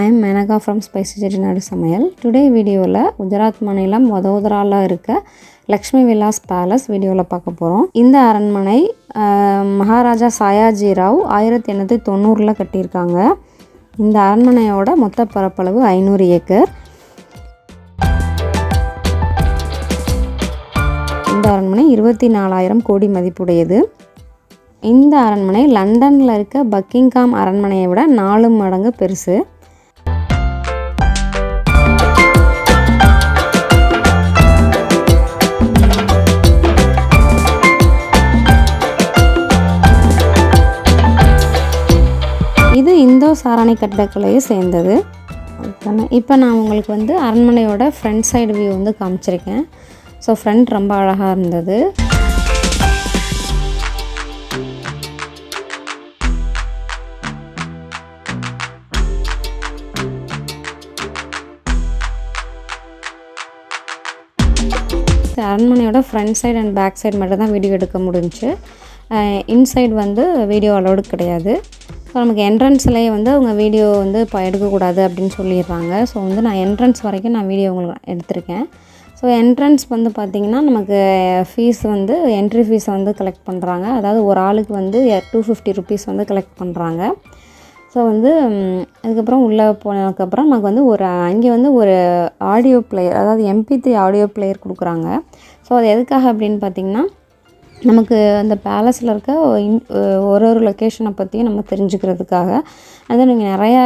I am Menaka from spicy Chettinad Samayal today வீடியோவில் குஜராத் மாநிலம் வதோதராவில் இருக்க லக்ஷ்மி விலாஸ் பேலஸ் வீடியோவில் பார்க்க போகிறோம் இந்த அரண்மனை மகாராஜா சாயாஜி ராவ் ஆயிரத்தி எண்ணூற்றி தொண்ணூறில் கட்டியிருக்காங்க. இந்த அரண்மனையோட மொத்த பரப்பளவு ஐநூறு ஏக்கர். இந்த அரண்மனை இருபத்தி நாலாயிரம் கோடி மதிப்புடையது. இந்த அரண்மனை லண்டனில் இருக்க பக்கிங்காம் அரண்மனையை விட நாலு மடங்கு பெருசு. சாரணை கட்டடக்கலையை சேர்ந்தது. இப்போ நான் உங்களுக்கு வந்து அரண்மனையோட ஃப்ரண்ட் சைடு வியூ வந்து காமிச்சிருக்கேன். ஸோ ஃப்ரண்ட் ரொம்ப அழகாக இருந்தது. அரண்மனையோட front side and back side மட்டும் தான் வீடியோ எடுக்க முடிஞ்சுச்சு இன்சைடு வந்து வீடியோ அலோடு கிடையாது. ஸோ நமக்கு என்ட்ரன்ஸ்லேயே வந்து அவங்க வீடியோ வந்து இப்போ எடுக்கக்கூடாது அப்படின்னு சொல்லிடுறாங்க. ஸோ வந்து நான் என்ட்ரன்ஸ் வரைக்கும் நான் வீடியோ உங்களுக்கு எடுத்திருக்கேன். ஸோ என்ட்ரன்ஸ் வந்து பார்த்திங்கன்னா நமக்கு ஃபீஸ் வந்து என்ட்ரி ஃபீஸை வந்து கலெக்ட் பண்ணுறாங்க அதாவது ஒரு ஆளுக்கு வந்து டூ ஃபிஃப்டி ருபீஸ் வந்து கலெக்ட் பண்ணுறாங்க ஸோ வந்து அதுக்கப்புறம் உள்ளே போனதுக்கப்புறம் நமக்கு வந்து ஒரு அங்கே வந்து ஒரு ஆடியோ பிளேயர் அதாவது எம்பி த்ரீ ஆடியோ பிளேயர் கொடுக்குறாங்க. ஸோ அது எதுக்காக அப்படின்னு பார்த்தீங்கன்னா நமக்கு அந்த பேலஸில் இருக்க ஒரு ஒரு லொக்கேஷனை பற்றியும் நம்ம தெரிஞ்சுக்கிறதுக்காக. அது இங்கே நிறையா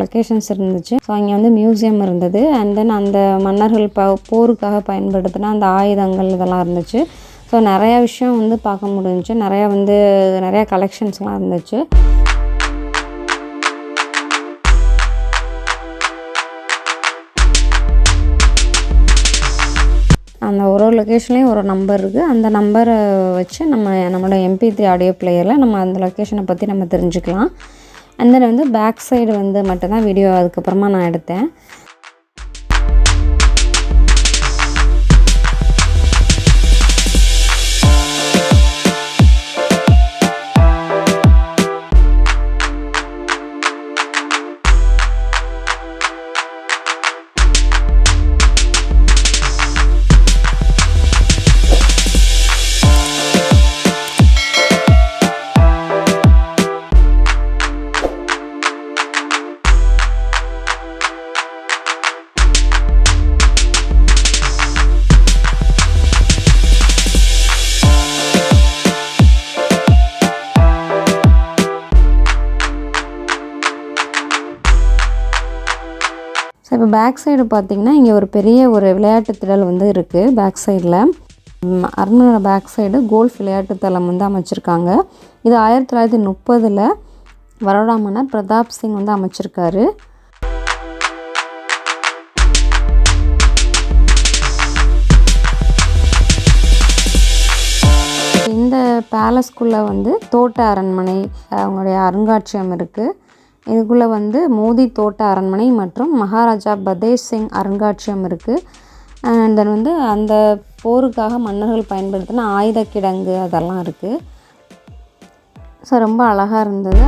லொக்கேஷன்ஸ் இருந்துச்சு. ஸோ அங்கே வந்து மியூசியம் இருந்தது. அண்ட் தென் அந்த மன்னர்கள் ப போருக்காக பயன்படுத்தின அந்த ஆயுதங்கள் இதெல்லாம் இருந்துச்சு. ஸோ நிறையா விஷயம் வந்து பார்க்க முடிஞ்சிச்சு. நிறையா வந்து நிறையா கலெக்ஷன்ஸ்லாம் இருந்துச்சு. அந்த ஒரு ஒரு லொக்கேஷன்லேயும் ஒரு நம்பர் இருக்குது அந்த நம்பரை வச்சு நம்ம நம்மளோட எம்பி த்ரீ ஆடியோ பிளேயரில் நம்ம அந்த லொக்கேஷனை பற்றி நம்ம தெரிஞ்சுக்கலாம். அண்ட் தென் வந்து பேக் சைடு வந்து மட்டும்தான் வீடியோ அதுக்கப்புறமா நான் எடுத்தேன். பேக் சைடு பார்த்தீங்கன்னா இங்கே ஒரு பெரிய ஒரு விளையாட்டு திடல் வந்து இருக்குது பேக் சைடில் அரண்மனையோட பேக் சைடு கோல்ஃப் விளையாட்டு தளம் வந்து அமைச்சிருக்காங்க. இது ஆயிரத்தி தொள்ளாயிரத்தி முப்பதில் வரோடா மன்னர் பிரதாப் சிங் வந்து அமைச்சிருக்காரு. இந்த பேலஸ்குள்ளே வந்து தோட்ட அரண்மனை அவங்களுடைய அருங்காட்சியகம் இருக்குது இதுக்குள்ளே வந்து மோதி தோட்ட அரண்மனை மற்றும் மகாராஜா பதேஷ் சிங் அருங்காட்சியம் இருக்குது அண்ட் தென் வந்து அந்த போருக்காக மன்னர்கள் பயன்படுத்தின ஆயுத கிடங்கு அதெல்லாம் இருக்குது ஸோ ரொம்ப அழகாக இருந்தது.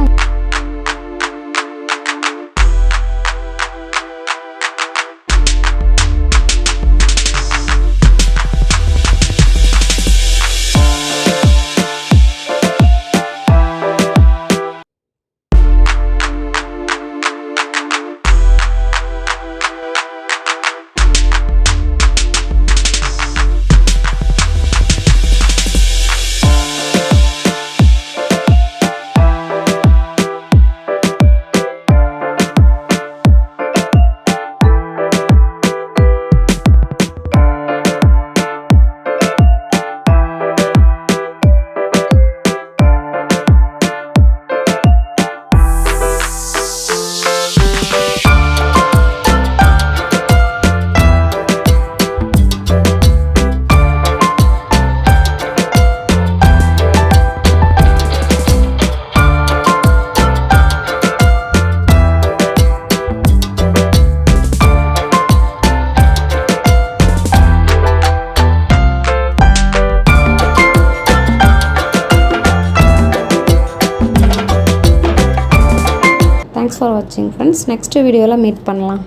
வாட்சிங் ஃப்ரெண்ட்ஸ் நெக்ஸ்ட் வீடியோவில் மீட் பண்ணலாம்.